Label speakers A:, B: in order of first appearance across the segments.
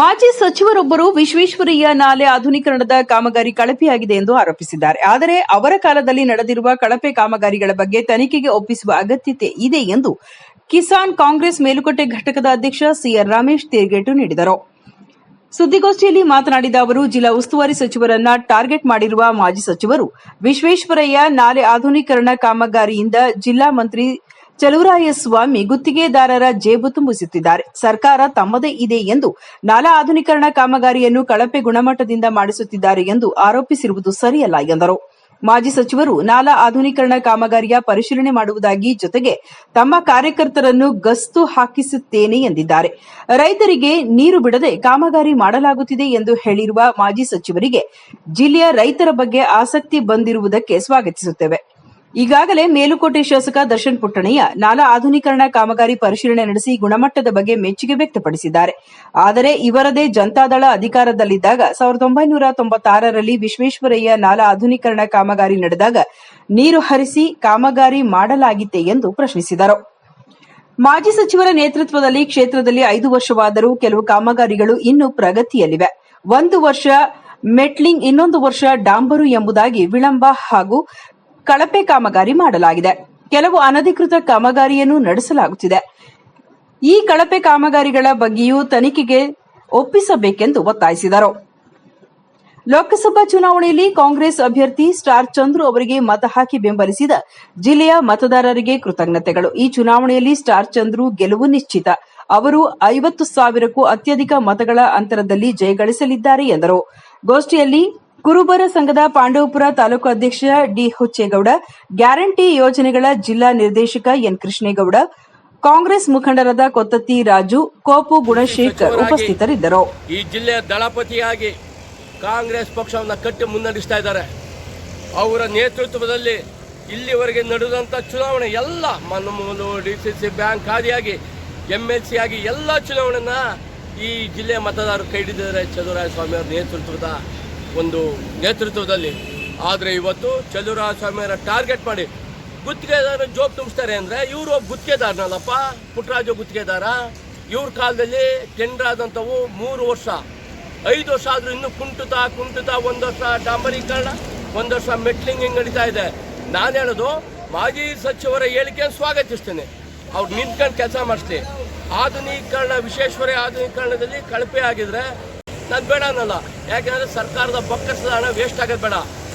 A: ಮಾಜಿ ಸಚಿವರೊಬ್ಬರು ವಿಶ್ವೇಶ್ವರಯ್ಯ ನಾಲೆ ಆಧುನೀಕರಣದ ಕಾಮಗಾರಿ ಕಳಪೆಯಾಗಿದೆ ಎಂದು ಆರೋಪಿಸಿದ್ದಾರೆ. ಆದರೆ ಅವರ ಕಾಲದಲ್ಲಿ ನಡೆದಿರುವ ಕಳಪೆ ಕಾಮಗಾರಿಗಳ ಬಗ್ಗೆ ತನಿಖೆಗೆ ಒಪ್ಪಿಸುವ ಅಗತ್ಯತೆ ಇದೆ ಎಂದು ಕಿಸಾನ್ ಕಾಂಗ್ರೆಸ್ ಮೇಲುಕೋಟೆ ಘಟಕದ ಅಧ್ಯಕ್ಷ ಸಿಆರ್ ರಮೇಶ್ ತಿರುಗೇಟು ನೀಡಿದರು. ಸುದ್ದಿಗೋಷ್ಠಿಯಲ್ಲಿ ಮಾತನಾಡಿದ ಅವರು, ಜಿಲ್ಲಾ ಉಸ್ತುವಾರಿ ಸಚಿವರನ್ನ ಟಾರ್ಗೆಟ್ ಮಾಡಿರುವ ಮಾಜಿ ಸಚಿವರು ವಿಶ್ವೇಶ್ವರಯ್ಯ ನಾಲೆ ಆಧುನೀಕರಣ ಕಾಮಗಾರಿಯಿಂದ ಜಿಲ್ಲಾ ಮಂತ್ರಿ ಚಲುವರಾಯಸ್ವಾಮಿ ಗುತ್ತಿಗೆದಾರರ ಜೇಬು ತುಂಬಿಸುತ್ತಿದ್ದಾರೆ. ಸರ್ಕಾರ ತಮ್ಮದೇ ಇದೆ ಎಂದು ನಾಲಾ ಆಧುನೀಕರಣ ಕಾಮಗಾರಿಯನ್ನು ಕಳಪೆ ಗುಣಮಟ್ಟದಿಂದ ಮಾಡಿಸುತ್ತಿದ್ದಾರೆ ಎಂದು ಆರೋಪಿಸಿರುವುದು ಸರಿಯಲ್ಲ ಎಂದರು. ಮಾಜಿ ಸಚಿವರು ನಾಲಾ ಆಧುನೀಕರಣ ಕಾಮಗಾರಿಯ ಪರಿಶೀಲನೆ ಮಾಡುವುದಾಗಿ ಜೊತೆಗೆ ತಮ್ಮ ಕಾರ್ಯಕರ್ತರನ್ನು ಗಸ್ತು ಹಾಕಿಸುತ್ತೇನೆ ಎಂದಿದ್ದಾರೆ. ರೈತರಿಗೆ ನೀರು ಬಿಡದೆ ಕಾಮಗಾರಿ ಮಾಡಲಾಗುತ್ತಿದೆ ಎಂದು ಹೇಳಿರುವ ಮಾಜಿ ಸಚಿವರಿಗೆ ಜಿಲ್ಲೆಯ ರೈತರ ಬಗ್ಗೆ ಆಸಕ್ತಿ ಬಂದಿರುವುದಕ್ಕೆ ಸ್ವಾಗತಿಸುತ್ತೇವೆ. ಈಗಾಗಲೇ ಮೇಲುಕೋಟೆ ಶಾಸಕ ದರ್ಶನ್ ಪುಟ್ಟಣಯ್ಯ ನಾಲಾ ಆಧುನೀಕರಣ ಕಾಮಗಾರಿ ಪರಿಶೀಲನೆ ನಡೆಸಿ ಗುಣಮಟ್ಟದ ಬಗ್ಗೆ ಮೆಚ್ಚುಗೆ ವ್ಯಕ್ತಪಡಿಸಿದ್ದಾರೆ. ಆದರೆ ಇವರದೇ ಜನತಾದಳ ಅಧಿಕಾರದಲ್ಲಿದ್ದಾಗ ಸಾವಿರದ ಒಂಬೈನೂರ ತೊಂಬತ್ತಾರರಲ್ಲಿ ವಿಶ್ವೇಶ್ವರಯ್ಯ ನಾಲಾ ಆಧುನೀಕರಣ ಕಾಮಗಾರಿ ನಡೆದಾಗ ನೀರು ಹರಿಸಿ ಕಾಮಗಾರಿ ಮಾಡಲಾಗಿತ್ತೆ ಎಂದು ಪ್ರಶ್ನಿಸಿದರು. ಮಾಜಿ ಸಚಿವರ ನೇತೃತ್ವದಲ್ಲಿ ಕ್ಷೇತ್ರದಲ್ಲಿ ಐದು ವರ್ಷವಾದರೂ ಕೆಲವು ಕಾಮಗಾರಿಗಳು ಇನ್ನೂ ಪ್ರಗತಿಯಲ್ಲಿವೆ. ಒಂದು ವರ್ಷ ಮೆಟ್ಲಿಂಗ್, ಇನ್ನೊಂದು ವರ್ಷ ಡಾಂಬರು ಎಂಬುದಾಗಿ ವಿಳಂಬ ಹಾಗೂ ಕಳಪೆ ಕಾಮಗಾರಿ ಮಾಡಲಾಗಿದೆ. ಕೆಲವು ಅನಧಿಕೃತ ಕಾಮಗಾರಿಯನ್ನು ನಡೆಸಲಾಗುತ್ತಿದೆ. ಈ ಕಳಪೆ ಕಾಮಗಾರಿಗಳ ಬಗ್ಗೆಯೂ ತನಿಖೆಗೆ ಒಪ್ಪಿಸಬೇಕೆಂದು ಒತ್ತಾಯಿಸಿದರು. ಲೋಕಸಭಾ ಚುನಾವಣೆಯಲ್ಲಿ ಕಾಂಗ್ರೆಸ್ ಅಭ್ಯರ್ಥಿ ಸ್ಟಾರ್ ಚಂದ್ರು ಅವರಿಗೆ ಮತ ಹಾಕಿ ಬೆಂಬಲಿಸಿದ ಜಿಲ್ಲೆಯ ಮತದಾರರಿಗೆ ಕೃತಜ್ಞತೆಗಳು. ಈ ಚುನಾವಣೆಯಲ್ಲಿ ಸ್ಟಾರ್ ಚಂದ್ರು ಗೆಲುವು ನಿಶ್ಚಿತ. ಅವರು ಐವತ್ತು ಸಾವಿರಕ್ಕೂ ಅತ್ಯಧಿಕ ಮತಗಳ ಅಂತರದಲ್ಲಿ ಜಯಗಳಿಸಲಿದ್ದಾರೆ ಎಂದರು. ಗೋಷ್ಠಿಯಲ್ಲಿ ಕುರುಬರ ಸಂಘದ ಪಾಂಡವಪುರ ತಾಲೂಕು ಅಧ್ಯಕ್ಷ ಡಿ ಹುಚ್ಚೇಗೌಡ ಗ್ಯಾರಂಟಿ ಯೋಜನೆಗಳ ಜಿಲ್ಲಾ ನಿರ್ದೇಶಕ ಎನ್ ಕೃಷ್ಣೇಗೌಡ ಕಾಂಗ್ರೆಸ್ ಮುಖಂಡರಾದ ಕೊತ್ತತ್ತಿ ರಾಜು ಕೋಪು ಗುಣಶೇಖರ್ ಉಪಸ್ಥಿತರಿದ್ದರು.
B: ಈ ಜಿಲ್ಲೆಯ ದಳಪತಿಯಾಗಿ ಕಾಂಗ್ರೆಸ್ ಪಕ್ಷವನ್ನು ಕಟ್ಟಿ ಮುನ್ನಡೆಸ್ತಾ ಇದ್ದಾರೆ. ಅವರ ನೇತೃತ್ವದಲ್ಲಿ ಇಲ್ಲಿವರೆಗೆ ನಡೆದಂಥ ಚುನಾವಣೆ ಎಲ್ಲ ಮನಮೂಲು ಡಿ ಸಿ ಸಿ ಬ್ಯಾಂಕ್ ಆದಿಯಾಗಿ ಎಂ ಎಲ್ ಸಿ ಆಗಿ ಎಲ್ಲ ಚುನಾವಣೆನ ಈ ಜಿಲ್ಲೆಯ ಮತದಾರರು ಕೈ ಹಿಡಿದಿದ್ದಾರೆ. ಚಲುವರಾಯ ಸ್ವಾಮಿ ಅವರ ನೇತೃತ್ವದ ಒಂದು ನೇತೃತ್ವದಲ್ಲಿ. ಆದರೆ ಇವತ್ತು ಚಲುರಾಸ್ವಾಮಿಯರ ಟಾರ್ಗೆಟ್ ಮಾಡಿ ಗುತ್ತಿಗೆದಾರ ಜೋಬ್ ತುಂಬಿಸ್ತಾರೆ ಅಂದರೆ ಇವರು ಒಬ್ಬ ಗುತ್ತಿಗೆದಾರನಲ್ಲಪ್ಪ ಪುಟ್ಟರಾಜು ಗುತ್ತಿಗೆದಾರ. ಇವ್ರ ಕಾಲದಲ್ಲಿ ಟೆಂಡರ್ ಆದಂಥವು ಮೂರು ವರ್ಷ. ಐದು ವರ್ಷ ಆದರೂ ಇನ್ನೂ ಕುಂಟುತ ಕುಂಟುತ್ತಾ ಒಂದು ವರ್ಷ ಡಾಂಬರೀಕರಣ, ಒಂದು ವರ್ಷ ಮೆಟ್ಲಿಂಗ್ ಹಿಂಗೆ ನಡೀತಾ ಇದೆ. ನಾನು ಹೇಳೋದು, ಮಾಜಿ ಸಚಿವರ ಹೇಳಿಕೆಯನ್ನು ಸ್ವಾಗತಿಸ್ತೇನೆ. ಅವ್ರು ನಿಂತ್ಕೊಂಡು ಕೆಲಸ ಮಾಡಿಸ್ತೀನಿ ಆಧುನೀಕರಣ ವಿಶ್ವೇಶ್ವರ ಆಧುನೀಕರಣದಲ್ಲಿ ಕಳಪೆ ಆಗಿದ್ರೆ ನಾನು ಬೇಡ ಅನ್ನಲ್ಲ. ಯಾಕೆಂದ್ರೆ ಸರ್ಕಾರದ ಬೊಕ್ಕಸದ ಹಣ ವೇಸ್ಟ್ ಆಗೋದು ಬೇಡ.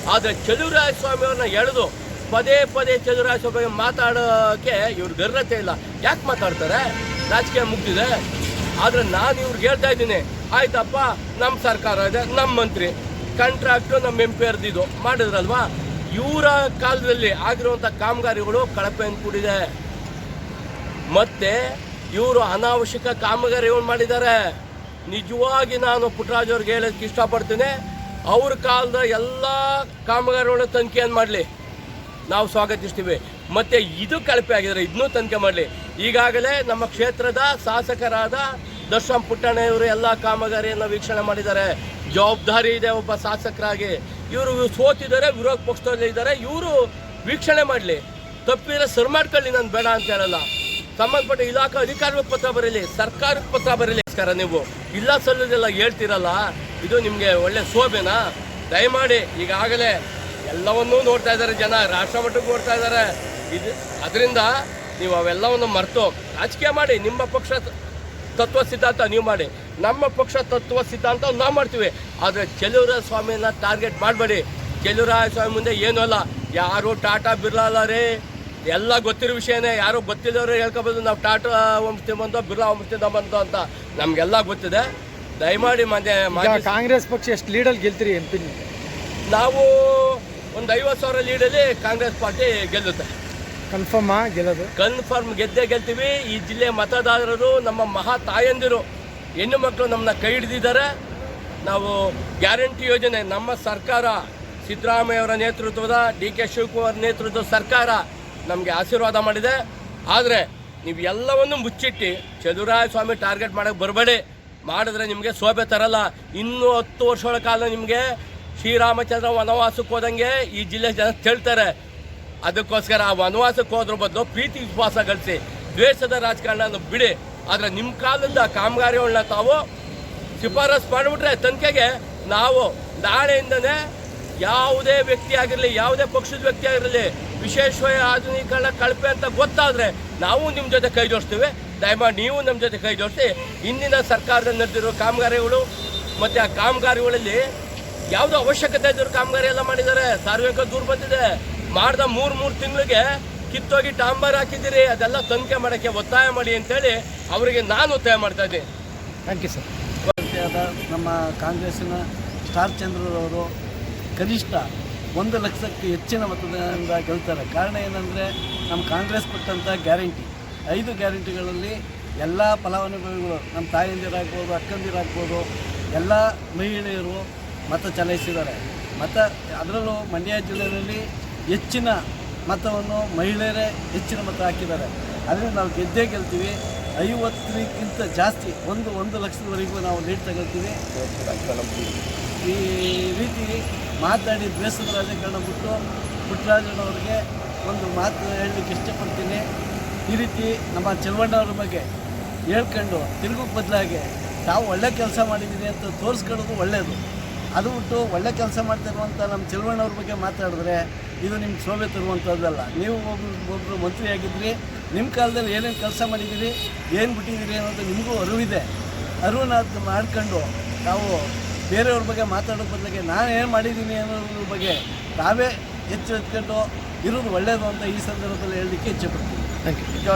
B: ಆದರೆ ಚಲುವರಾಯ ಸ್ವಾಮಿ ಅವ್ರನ್ನ ಎಳೆದು ಪದೇ ಪದೇ ಚಲುವರಾಯ ಸ್ವಾಮಿ ಮಾತಾಡೋಕ್ಕೆ ಇವ್ರ ಗರ್ಹತೆ ಇಲ್ಲ. ಯಾಕೆ ಮಾತಾಡ್ತಾರೆ? ರಾಜಕೀಯ ಮುಗ್ದಿದೆ. ಆದ್ರೆ ನಾನು ಇವ್ರಿಗೆ ಹೇಳ್ತಾ ಇದ್ದೀನಿ. ಆಯ್ತಪ್ಪ ನಮ್ಮ ಸರ್ಕಾರ ಇದೆ ನಮ್ಮ ಮಂತ್ರಿ. ಕಾಂಟ್ರಾಕ್ಟು ನಮ್ಮ ಎಂ ಪಿ ಇದು. ಮಾಡಿದ್ರಲ್ವಾ? ಇವರ ಕಾಲದಲ್ಲಿ ಆಗಿರುವಂಥ ಕಾಮಗಾರಿಗಳು ಕಳಪೆಯನ್ನು ಕೂಡಿದೆ. ಮತ್ತೆ ಇವರು ಅನಾವಶ್ಯಕ ಕಾಮಗಾರಿಗಳು ಮಾಡಿದ್ದಾರೆ. ನಿಜವಾಗಿ ನಾನು ಪುಟ್ಟರಾಜ್ ಅವ್ರಿಗೆ ಹೇಳೋದಕ್ಕೆ ಇಷ್ಟಪಡ್ತೀನಿ. ಅವ್ರ ಕಾಲದ ಎಲ್ಲ ಕಾಮಗಾರಿಗಳನ್ನ ತನಿಖೆಯನ್ನು ಮಾಡಲಿ? ನಾವು ಸ್ವಾಗತಿಸ್ತೀವಿ. ಮತ್ತು ಇದು ಕಳಪೆ ಆಗಿದ್ದಾರೆ ಇದನ್ನೂ ತನಿಖೆ ಮಾಡಲಿ. ಈಗಾಗಲೇ ನಮ್ಮ ಕ್ಷೇತ್ರದ ಶಾಸಕರಾದ ದರ್ಶನ್ ಪುಟ್ಟಣ್ಣವರು ಎಲ್ಲ ಕಾಮಗಾರಿಯನ್ನು ವೀಕ್ಷಣೆ ಮಾಡಿದ್ದಾರೆ. ಜವಾಬ್ದಾರಿ ಇದೆ ಒಬ್ಬ ಶಾಸಕರಾಗಿ. ಇವರು ಸೋತಿದ್ದಾರೆ, ವಿರೋಧ ಪಕ್ಷದಲ್ಲಿ ಇದ್ದಾರೆ ಇವರು ವೀಕ್ಷಣೆ ಮಾಡಲಿ. ತಪ್ಪಿದ್ರೆ ಸರ್ ಮಾಡ್ಕೊಳ್ಳಿ, ನಾನು ಬೇಡ ಅಂತ ಹೇಳಲ್ಲ. ಸಂಬಂಧಪಟ್ಟ ಇಲಾಖಾ ಅಧಿಕಾರಿಗಳಿಗೆ ಪತ್ರ ಬರೀಲಿ ಸರ್ಕಾರಕ್ಕೆ ಪತ್ರ ಬರೀಲಿ. ನಮಸ್ಕಾರ, ನೀವು ಇಲ್ಲ ಸಲ್ಲದೆಲ್ಲ ಹೇಳ್ತಿರಲ್ಲ, ಇದು ನಿಮಗೆ ಒಳ್ಳೆ ಶೋಭೆನಾ? ದಯಮಾಡಿ ಈಗಾಗಲೇ ಎಲ್ಲವನ್ನೂ ನೋಡ್ತಾ ಇದ್ದಾರೆ ಜನ, ರಾಷ್ಟ್ರ ಮಟ್ಟಕ್ಕೆ ನೋಡ್ತಾ ಇದ್ದಾರೆ. ಇದು ಅದರಿಂದ ನೀವು ಅವೆಲ್ಲವನ್ನು ಮರೆತು ರಾಜಕೀಯ ಮಾಡಿ, ನಿಮ್ಮ ಪಕ್ಷ ತತ್ವ ಸಿದ್ಧಾಂತ ನೀವು ಮಾಡಿ. ನಮ್ಮ ಪಕ್ಷ ತತ್ವ ಸಿದ್ಧಾಂತ ನಾವು ಮಾಡ್ತೀವಿ. ಆದರೆ ಚೆಲುವರಾಯ ಸ್ವಾಮಿಯನ್ನು ಟಾರ್ಗೆಟ್ ಮಾಡಬೇಡಿ. ಚೆಲುವರಾಯ ಸ್ವಾಮಿ ಮುಂದೆ ಏನೂ ಅಲ್ಲ. ಯಾರು ಟಾಟಾ ಬಿರ್ಲಾ ರೀ. ಎಲ್ಲ ಗೊತ್ತಿರೋ ವಿಷಯನೇ ಯಾರು ಗೊತ್ತಿಲ್ಲದವ್ರು ಹೇಳ್ಕೊಬೋದು. ನಾವು ಟಾಟಾ ವಂಶದಿಂದ ಬಂದೋ ಬಿರ್ಲಾ ವಂಶದಿಂದ ಬಂದೋ ಅಂತ ನಮಗೆಲ್ಲ ಗೊತ್ತಿದೆ. ದಯಮಾಡಿ ಮಧ್ಯೆ
C: ಕಾಂಗ್ರೆಸ್ ಪಕ್ಷ ಎಷ್ಟು ಲೀಡಲ್ಲಿ ಗೆಲ್ತೀರಿ ಎಂ ಪಿ
B: ನಾವು? ಒಂದು ಐವತ್ತು ಸಾವಿರ ಲೀಡಲ್ಲಿ ಕಾಂಗ್ರೆಸ್ ಪಾರ್ಟಿ ಗೆಲ್ಲುತ್ತೆ.
C: ಕನ್ಫರ್ಮ್ ಗೆಲ್ಲೋದು?
B: ಕನ್ಫರ್ಮ್ ಗೆದ್ದೇ ಗೆಲ್ತೀವಿ. ಈ ಜಿಲ್ಲೆ ಮತದಾರರು ನಮ್ಮ ಮಹಾ ತಾಯಂದಿರು ಹೆಣ್ಣು ಮಕ್ಕಳು ನಮ್ಮನ್ನ ಕೈ ಹಿಡಿದಿದ್ದಾರೆ. ನಾವು ಗ್ಯಾರಂಟಿ ಯೋಜನೆ ನಮ್ಮ ಸರ್ಕಾರ ಸಿದ್ದರಾಮಯ್ಯವರ ನೇತೃತ್ವದ ಡಿ ಕೆ ಶಿವಕುಮಾರ್ ನೇತೃತ್ವದ ಸರ್ಕಾರ ನಮಗೆ ಆಶೀರ್ವಾದ ಮಾಡಿದೆ. ಆದರೆ ನೀವು ಎಲ್ಲವನ್ನು ಮುಚ್ಚಿಟ್ಟು ಚದುರಾಯ ಸ್ವಾಮಿ ಟಾರ್ಗೆಟ್ ಮಾಡೋಕ್ಕೆ ಬರಬೇಡಿ. ಮಾಡಿದ್ರೆ ನಿಮಗೆ ಶೋಭೆ ತರಲ್ಲ. ಇನ್ನೂ ಹತ್ತು ವರ್ಷಗಳ ಕಾಲ ನಿಮಗೆ ಶ್ರೀರಾಮಚಂದ್ರ ವನವಾಸಕ್ಕೆ ಹೋದಂಗೆ ಈ ಜಿಲ್ಲೆ ಜನ ಹೇಳ್ತಾರೆ ಅದಕ್ಕೋಸ್ಕರ ಆ ವನವಾಸಕ್ಕೆ ಹೋದ್ರ ಬದಲು ಪ್ರೀತಿ ವಿಶ್ವಾಸ ಗಳಿಸಿ, ದ್ವೇಷದ ರಾಜಕಾರಣ ಬಿಡಿ. ಆದರೆ ನಿಮ್ಮ ಕಾಲದ ಕಾಮಗಾರಿಗಳನ್ನ ತಾವು ಶಿಫಾರಸ್ ಮಾಡಿಬಿಟ್ರೆ ತನಿಖೆಗೆ ನಾವು ನಾಳೆಯಿಂದನೇ ಯಾವುದೇ ವ್ಯಕ್ತಿ ಆಗಿರಲಿ ಯಾವುದೇ ಪಕ್ಷದ ವ್ಯಕ್ತಿ ಆಗಿರಲಿ ವಿಶೇಷವಾಗಿ ಆಧುನೀಕರಣ ಕಳಪೆ ಅಂತ ಗೊತ್ತಾದರೆ ನಾವು ನಿಮ್ಮ ಜೊತೆ ಕೈ ಜೋಡಿಸ್ತೀವಿ. ದಯಮಾಡಿ ನೀವು ನಮ್ಮ ಜೊತೆ ಕೈ ಜೋಡಿಸಿ. ಇಂದಿನ ಸರ್ಕಾರದ ನಡೆದಿರೋ ಕಾಮಗಾರಿಗಳು ಮತ್ತು ಆ ಕಾಮಗಾರಿಗಳಲ್ಲಿ ಯಾವುದೋ ಅವಶ್ಯಕತೆ ಇದ್ದರೂ ಕಾಮಗಾರಿ ಎಲ್ಲ ಮಾಡಿದ್ದಾರೆ. ಸಾರ್ವಜನಿಕ ದೂರ ಬಂದಿದೆ. ಮಾಡಿದ ಮೂರು ಮೂರು ತಿಂಗಳಿಗೆ ಕಿತ್ತೋಗಿ ಟಾಂಬರ್ ಹಾಕಿದ್ದೀರಿ. ಅದೆಲ್ಲ ತನಿಖೆ ಮಾಡೋಕ್ಕೆ ಒತ್ತಾಯ ಮಾಡಿ ಅಂತೇಳಿ ಅವರಿಗೆ ನಾನು ಒತ್ತಾಯ ಮಾಡ್ತಾ ಇದ್ದೀನಿ.
C: ಥ್ಯಾಂಕ್ ಯು ಸರ್
D: ನಮ್ಮ ಕಾಂಗ್ರೆಸ್ಸಿನ ಸ್ಟಾರ್ ಚಂದ್ರರವರು ಕನಿಷ್ಠ ಒಂದು ಲಕ್ಷಕ್ಕೆ ಹೆಚ್ಚಿನ ಮತದಾನದಿಂದ ಗೆಲ್ತಾರೆ. ಕಾರಣ ಏನಂದರೆ ನಮ್ಮ ಕಾಂಗ್ರೆಸ್ ಕೊಟ್ಟಂಥ ಗ್ಯಾರಂಟಿ. ಐದು ಗ್ಯಾರಂಟಿಗಳಲ್ಲಿ ಎಲ್ಲ ಫಲಾನುಭವಿಗಳು ನಮ್ಮ ತಾಯಂದಿರಾಗ್ಬೋದು, ಅಕ್ಕಂದಿರಾಗ್ಬೋದು, ಎಲ್ಲ ಮಹಿಳೆಯರು ಮತ ಚಲಾಯಿಸಿದ್ದಾರೆ. ಮತ ಅದರಲ್ಲೂ ಮಂಡ್ಯ ಜಿಲ್ಲೆಯಲ್ಲಿ ಹೆಚ್ಚಿನ ಮತವನ್ನು ಮಹಿಳೆಯರೇ ಹೆಚ್ಚಿನ ಮತ ಹಾಕಿದ್ದಾರೆ. ಅದರಿಂದ ನಾವು ಗೆದ್ದೇ ಗೆಲ್ತೀವಿ. ಐವತ್ತಕ್ಕಿಂತ ಜಾಸ್ತಿ ಒಂದು ಒಂದು ಲಕ್ಷದವರೆಗೂ ನಾವು ಲೀಡ್ ತಗೊಳ್ತೀವಿ. ಈ ರೀತಿ ಮಾತಾಡಿ ದ್ವೇಷದ ರಾಜಕಾರಣ ಬಿಟ್ಟು ಪುಟ್ಟರಾಜನವ್ರಿಗೆ ಒಂದು ಮಾತು ಹೇಳಲಿಕ್ಕೆ ಇಷ್ಟಪಡ್ತೀನಿ. ಈ ರೀತಿ ನಮ್ಮ ಚೆಲುವಣ್ಣವ್ರ ಬಗ್ಗೆ ಹೇಳ್ಕೊಂಡು ತಿರುಗು ಬದಲಾಗಿ ತಾವು ಒಳ್ಳೆ ಕೆಲಸ ಮಾಡಿದ್ದೀನಿ ಅಂತ ತೋರಿಸ್ಕೊಳ್ಳೋದು ಒಳ್ಳೆಯದು ಅದು ಬಿಟ್ಟು ಒಳ್ಳೆ ಕೆಲಸ ಮಾಡ್ತಿರುವಂಥ ನಮ್ಮ ಚೆಲುವಣ್ಣವ್ರ ಬಗ್ಗೆ ಮಾತಾಡಿದ್ರೆ ಇದು ನಿಮ್ಗೆ ಶೋಭೆ ತರುವಂಥದ್ದಲ್ಲ ನೀವು ಒಬ್ಬರು ಮಂತ್ರಿ ಆಗಿದ್ರಿ, ನಿಮ್ಮ ಕಾಲದಲ್ಲಿ ಏನೇನು ಕೆಲಸ ಮಾಡಿದ್ದೀರಿ, ಏನು ಬಿಟ್ಟಿದ್ದೀರಿ ಅನ್ನೋದು ನಿಮಗೂ ಅರಿವಿದೆ. ಅರಿವನ್ನ ಮಾಡ್ಕೊಂಡು ನಾವು ಬೇರೆಯವ್ರ ಬಗ್ಗೆ ಮಾತಾಡೋ ಬದಲಿಗೆ ನಾನು ಏನು ಮಾಡಿದ್ದೀನಿ ಅನ್ನೋದ್ರ ಬಗ್ಗೆ ತಾವೇ ಹೆಚ್ಚು ಎತ್ಕೊಂಡು ಇರೋದು ಒಳ್ಳೆಯದು ಅಂತ ಈ ಸಂದರ್ಭದಲ್ಲಿ ಹೇಳಲಿಕ್ಕೆ ಇಚ್ಛೆಪಡ್ತೀನಿ
C: ಥ್ಯಾಂಕ್ ಯು